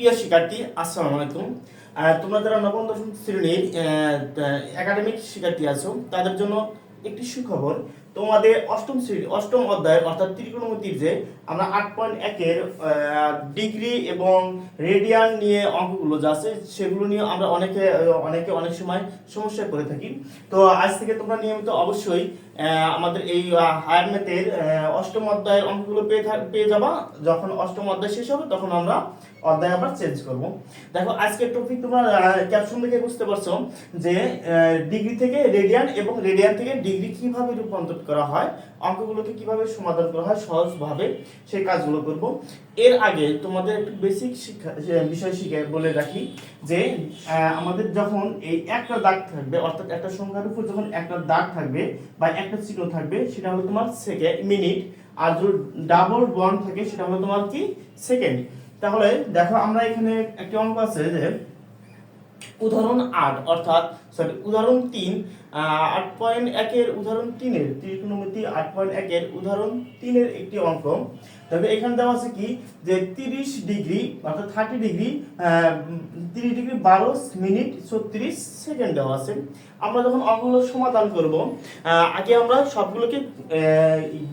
প্রিয় শিক্ষার্থী, আসসালামু আলাইকুম। তোমরা যারা নবম, দশম শ্রেণির একাডেমিক শিক্ষার্থী আছো, তাদের জন্য একটি সুখবর। তোমাদের অষ্টম শ্রেণি, অষ্টম অধ্যায়, অর্থাৎ ত্রিকোণমিতির যে আমরা আট পয়েন্ট একের ডিগ্রি এবং রেডিয়ান নিয়ে অঙ্কগুলো যা আছে সেগুলো নিয়ে আমরা অনেকে অনেকে অনেক সময় সমস্যায় পড়ে থাকি। তো আজ থেকে তোমরা নিয়মিত অবশ্যই আমাদের এই হায়ার ম্যাথের অষ্টম অধ্যায়ের অঙ্কগুলো পেয়ে পেয়ে যাবা। যখন অষ্টম অধ্যায় শেষ হবে তখন আমরা অধ্যায় আবার চেঞ্জ করব। দেখো আজকের টপিক তোমরা ক্যাপশন দেখে বুঝতে পারছ যে ডিগ্রি থেকে রেডিয়ান এবং রেডিয়ান থেকে ডিগ্রি কীভাবে রূপান্তর করা হয়, অঙ্কগুলোকে কীভাবে সমাধান করা হয় সহজভাবে। সেই কাজগুলো করব। এর আগে তোমাদের একটু বেসিক শিক্ষা বিষয় শিখে বলে রাখি, যে আমাদের যখন এই একটা দাগ থাকবে, অর্থাৎ একটা সংখ্যার উপর যখন একটা দাগ থাকবে বা একটা চিহ্ন থাকবে, সেটা হলো তোমার সেকেন্ড মিনিট আর যদি ডাবল বন্ড থাকে, সেটা হলো তোমার কি সেকেন্ড তাহলে দেখো, আমরা এখানে একটি অঙ্ক আছে যে উদাহরণ আট, অর্থাৎ সরি উদাহরণ তিন আট পয়েন্ট একের উদাহরণ তিনের, ত্রিকোণমিতি আট পয়েন্ট একের উদাহরণ তিনের একটি অঙ্ক তবে এখানে দেওয়া আছে কি? যে তিরিশ ডিগ্রি, অর্থাৎ থার্টি ডিগ্রি তিরিশ ডিগ্রি বারো মিনিট ছত্রিশ সেকেন্ড দেওয়া আছে। আমরা যখন অঙ্কগুলো সমাধান করব আগে আমরা সবগুলোকে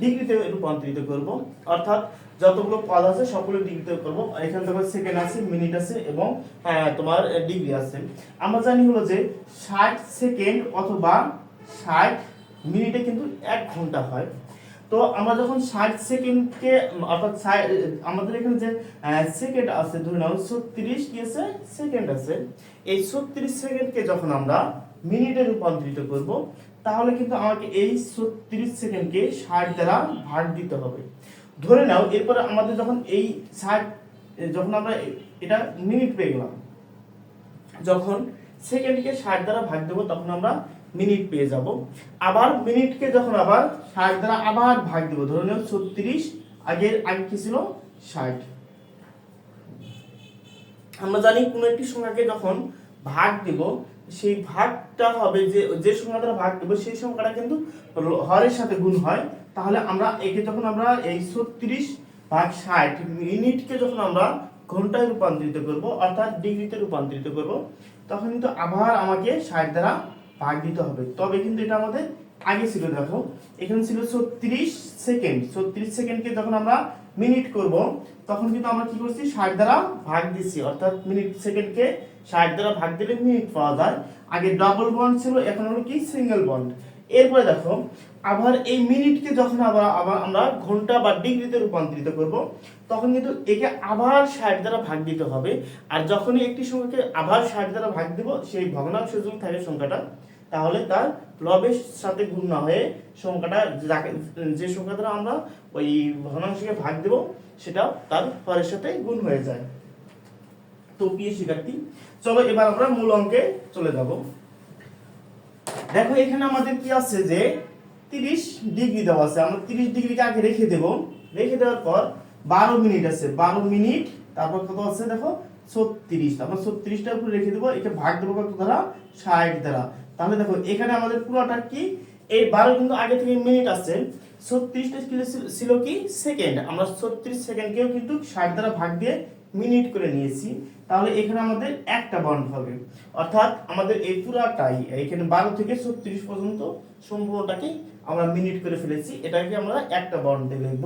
ডিগ্রিতে রূপান্তরিত করব। অর্থাৎ যতগুলো পদ আছে সবগুলো ডিগ্রিতে করব। এখানে দেখো সেকেন্ড আছে মিনিট আছে এবং হ্যাঁ, তোমার ডিগ্রি আছে। আমরা জানি হলো যে ষাট সেকেন্ড অথবা ষাট মিনিটে কিন্তু এক ঘণ্টা হয়। তো আমরা যখন ষাট সেকেন্ডকে অর্থাৎ আমাদের এখানে যে সেকেন্ড আছে ধরে নাও ছত্রিশ কি আছে সেকেন্ড আছে। এই ছত্রিশ সেকেন্ডকে যখন আমরা মিনিটে রূপান্তরিত করব তাহলে কিন্তু আমাকে এই ছত্রিশ সেকেন্ডকে ষাট দ্বারা ভাগ দিতে হবে। ধরে নাও, এরপরে আমাদের যখন এই ষাট যখন আমরা এটা মিনিট পেয়ে গেলাম, যখন সেকেন্ডকে ষাট দ্বারা ভাগ দেবো, তখন আমরা মিনিট পেয়ে যাব। আবার মিনিটকে যখন আবার ষাট দ্বারা আবার ভাগ দেবো, ধরে নাও ছত্রিশ, আগের আগে কি ছিল? ষাট। আমরা জানি কোনো একটি সংখ্যাকে যখন ভাগ দেব, সেই ভাগটা হবে যে যে সংখ্যা দ্বারা ভাগ দেবো, সেই সংখ্যাটা কিন্তু হরের সাথে গুণ হয় তাহলে আমরা একে যখন আমরা এই ছত্রিশ ভাগ ষাট মিনিটকে যখন আমরা ঘন্টায় রূপান্তরিত করব, অর্থাৎ ডিগ্রিতে রূপান্তরিত করব, তখন কিন্তু আবার আমাকে ষাট দ্বারা ভাগ দিতে হবে। তবে কিন্তু এটা আমাদের আগে ছিল, দেখো। এখানে ছিল ছত্রিশ সেকেন্ড। ছত্রিশ সেকেন্ডকে যখন আমরা মিনিট করব, তখন কিন্তু আমরা কি করছি? ষাট দ্বারা ভাগ দিচ্ছি। অর্থাৎ মিনিট সেকেন্ডকে ষাট দ্বারা ভাগ দিলে মিনিট পাওয়া যায়। আগে ডাবল বন্ড ছিল, এখন হলো কি? সিঙ্গেল বন্ড এরপরে দেখো, আবার এই মিনিটকে যখন আবার আবার আমরা ঘণ্টা বা ডিগ্রিতে রূপান্তরিত করব, তখন কিন্তু একে আবার ষাট দ্বারা ভাগ দিতে হবে। আর যখনই একটি সংখ্যাকে আবার ষাট দ্বারা ভাগ দিব, সেই ভগ্নাংশ যদি থাকে সংখ্যাটা, তাহলে তার লবের সাথে গুণ না হয়ে সংখ্যাটা যাকে যে সংখ্যা দ্বারা আমরা ওই ভগ্নাংশকে ভাগ দেব, সেটা তার হরের সাথে গুণ হয়ে যায়। তো প্রিয় শিক্ষার্থী, চলো এবার আমরা মূল অঙ্কে চলে যাব। দেখো, এখানে আমাদের কি আছে যে 30 ডিগ্রি দেওয়া আছে। আমরা 30 ডিগ্রিকে আগে রেখে দেব। রেখে দেওয়ার পর 12 মিনিট আছে। 12 মিনিট, তারপর কত আছে দেখো? 36 তারপর 36 টার উপর রেখে দেব। এটা ভাগ দেব কত দ্বারা? 60 দ্বারা। তাহলে দেখো, এখানে আমাদের পুরোটা কি? এই 12 কিন্তু আগে থেকে মিনিট আছে। 36 টা ছিল কি? সেকেন্ড। আমরা 36 সেকেন্ডকেও কিন্তু 60 দ্বারা ভাগ দিয়ে মিনিট করে নিয়েছি, তাহলে এখানে আমাদের একটা বন্ড হবে। অর্থাৎ আমাদের এই পুরাটাই, এখানে বারো থেকে ছত্রিশ পর্যন্ত সম্পূর্ণটাকে আমরা মিনিট করে ফেলেছি, এটাকে আমরা একটা বন্ড দিয়ে লিখব।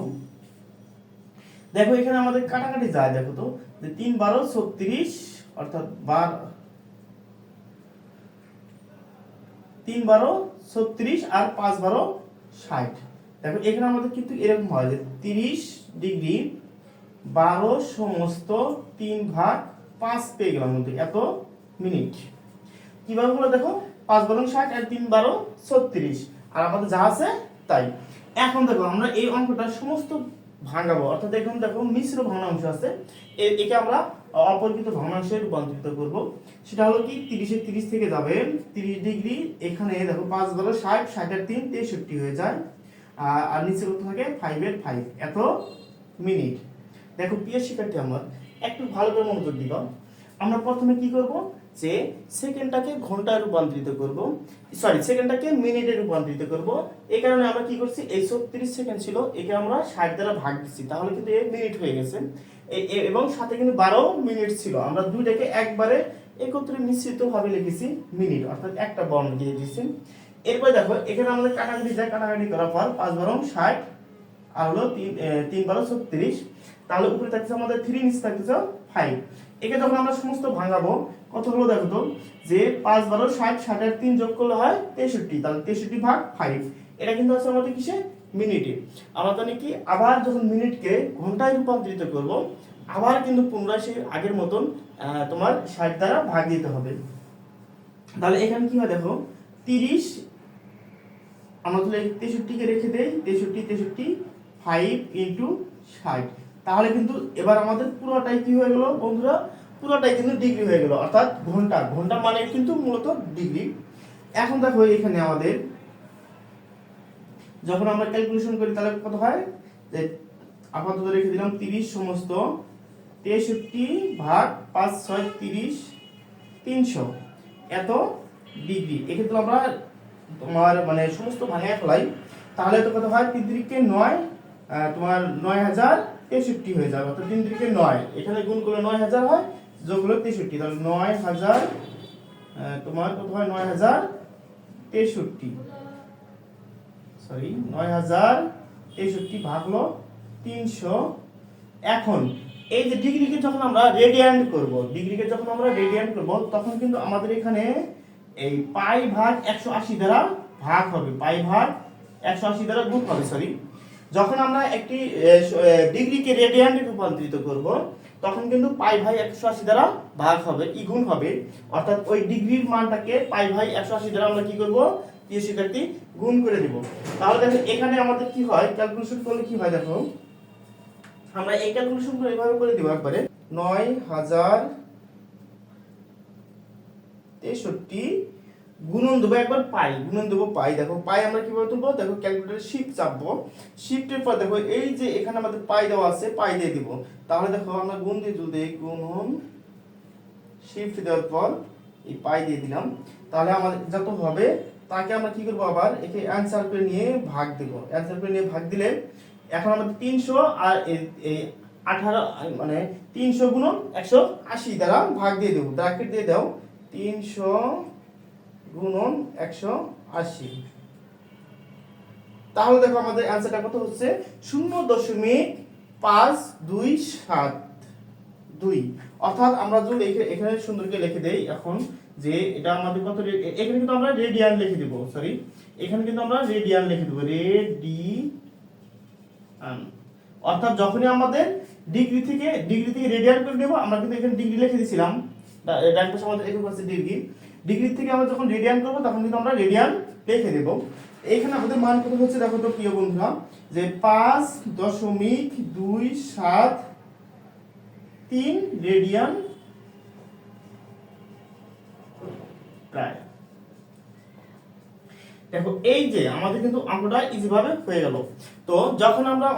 দেখো, এখানে আমাদের কাটাকাটি যায়, দেখো তো, যে তিন বারো ছত্রিশ, অর্থাৎ বার তিন বারো ছত্রিশ আর পাঁচ বারো ষাট। দেখো, এখানে আমাদের কিন্তু এরকম হয় যে তিরিশ ডিগ্রি বারো সমস্ত তিন ভাগ পাঁচ পেয়ে গেলাম মধ্যে এত মিনিট। কীভাবে হলো দেখো? পাঁচ বারো ষাট আর তিন বারো ছত্রিশ। আর আমাদের যা আছে, তাই। এখন দেখো, আমরা এই অঙ্কটা সমস্ত ভাঙাবো। অর্থাৎ এখন দেখো মিশ্র ভগ্নাংশ আছে। একে আমরা অপরিচিত ভগ্নাংশে রূপান্তরিত করব। সেটা হলো কি? তিরিশে তিরিশ থেকে যাবে তিরিশ ডিগ্রি। এখানে দেখো পাঁচ বারো ষাট ষাটের তিন তেষট্টি হয়ে যায়। আর আর নিচে কত থাকে? ফাইভের ফাইভ এত মিনিট। দেখো প্রিয় শিক্ষার্থী, আমার একটু ভালো করে মনোযোগ দিবা আমরা প্রথমে কি করব? যে সেকেন্ডটাকে ঘন্টায় রূপান্তরিত করব। সরি, সেকেন্ডটাকে মিনিটে রূপান্তরিত করব। এই কারণে আমরা কি করছি? এই ছত্রিশ সেকেন্ড ছিল, একে আমরা ষাট দ্বারা ভাগ দিচ্ছি। তাহলে কিন্তু এ মিনিট হয়ে গেছে। এবং সাথে কিন্তু বারো মিনিট ছিল। আমরা দুইটাকে একবারে একত্রে মিশ্রিত ভাবে লিখেছি, মিনিট, অর্থাৎ একটা বর্ণ দিয়ে দিয়েছি। এরপর দেখো, এখানে আমাদের কাটাকাটি যায়, কাটাকাটি করার পর পাঁচ বারো ষাট, আর হলো তিন তিন বারো ছত্রিশ। তাহলে উপরে থাকছে আমাদের থ্রি নিচে থাকছে ফাইভ একে যখন আমরা সমস্ত ভাঙাবো, কত হলো দেখো তো? যে পাঁচ, বারো, ষাট, ষাটের তিন যোগ করলে হয় তেষট্টি, তাহলে তেষট্টি ভাগ ফাইভ এটা কিন্তু আছে আমাদের কিসে? মিনিটে। আমরা জানি কি, আবার যখন মিনিটকে ঘন্টায় রূপান্তরিত করব, আবার কিন্তু পুনরায় সেই আগের মতন তোমার ষাট দ্বারা ভাগ দিতে হবে। তাহলে এখানে কি হয় দেখো? তিরিশ, আমরা তাহলে তেষট্টিকে রেখে দেই, তেষট্টি তেষট্টি ফাইভ ইন্টু ষাট। তাহলে কিন্তু এবার আমাদের পুরোটাই কি হয়ে গেল বন্ধুরা? পুরোটাই কিন্তু ডিগ্রি হয়ে গেল, অর্থাৎ ঘণ্টা। ঘণ্টা মানে কিন্তু মূলত ডিগ্রি এখন দেখো এখানে আমাদের, যখন আমরা ক্যালকুলেশন করি তাহলে কত হয়? যে আপাতত রেখে দিলাম তিরিশ সমস্ত তেষট্টি ভাগ পাঁচ ছয় তিরিশ তিনশো। এত ডিগ্রি এক্ষেত্রে আমরা তোমার মানে সমস্ত ভাঙায় ফেলাই। তাহলে তো কত হয়? তিন তিরিকে নয় তোমার নয় হাজার তেষট্টি হয়ে যাবে অর্থাৎ তিন তিরিকে নয়। এখানে গুণ করলে নয় হাজার হয়, যোগ হলো তেষট্টি। তাহলে নয় হাজার তোমার কত হয়? নয় হাজার তেষট্টি। সরি নয় হাজার তেষট্টি ভাগলো তিনশো এখন। এই যে ডিগ্রিকে যখন আমরা রেডিয়ান্ট করব ডিগ্রিকে যখন আমরা রেডিয়ান্ট করব, তখন কিন্তু আমাদের এখানে এই পাই ভাগ একশো আশি দ্বারা ভাগ হবে। পাই ভাগ একশো আশি দ্বারা গুণ হবে সরি যখন আমরা একটি ডিগ্রিকে রেডিয়ান্টে রূপান্তরিত করব, তখন কিন্তু পাই ভাই একশো আশি দ্বারা ভাগ হবে কি গুণ হবে। অর্থাৎ ওই ডিগ্রির মানটাকে পাই ভাই একশো আশি দ্বারা আমরা কি করব? প্রিয় শিক্ষার্থী গুণ করে দিব। তাহলে দেখো, এখানে আমাদের কি হয়? ক্যালকুলেশন করলে কি হয় দেখো? আমরা এই ক্যালকুলেশন করে এভাবে করে দিব একবারে। নয় হাজার তেষট্টি গুণন দেবো, একবার পাই, গুণন দেবো, পাই। দেখো, পাই আমরা কীভাবে তুলবো? দেখো ক্যালকুলেটর শিফট চাপবো। শিফটের পর দেখো, এই যে এখানে আমাদের পাই দেওয়া আছে, পাই দিয়ে দিব। তাহলে দেখো, আমরা গুণ দিয়ে তুলতে গুণন শিফট দেওয়ার পর এই পাই দিয়ে দিলাম। তাহলে আমাদের যত হবে, তাকে আমরা কি করব আবার? একে অ্যান্সার করে নিয়ে ভাগ দেবো। অ্যান্সার করে নিয়ে ভাগ দিলে এখন আমাদের তিনশো আর এই- আঠারো মানে তিনশো গুণন একশো আশি দ্বারা ভাগ দিয়ে দেবো। ব্র্যাকেট দিয়ে দাও, তিনশো গুণন একশো আশি। তাহলে দেখো আমাদের অ্যান্সারটা কত হচ্ছে? শূন্য দশমিক পাঁচ দুই সাত দুই। অর্থাৎ আমরা যদি এখে- এখানে সুন্দরকে লিখে দেই এখন যে এটা আমাদের কত এখানে কিন্তু আমরা রেডিয়ান লিখে দেব সরি এখানে কিন্তু আমরা রেডিয়ান লিখে দেবো রেডি অর্থাৎ যখনই আমাদের ডিগ্রি থেকে ডিগ্রি থেকে রেডিয়ান করে নেব আমরা কিন্তু এখানে ডিগ্রি লিখে দিয়েছিলাম ডান আমাদের একুশ পাশে ডিগ্রি ডিগ্রি থেকে আমরা যখন রেডিয়ান করব, তখন কিন্তু আমরা রেডিয়ান লিখে দেব। এইখানে আমাদের মান কত হচ্ছে দেখো তো, প্রিয় বন্ধুরা, যে পাঁচ দশমিক দুই সাত তিন রেডিয়ান প্রায়। দেখো, এই যে আমাদের কিন্তু অঙ্কটা ইজিভাবে হয়ে গেল। তো যখন আমরা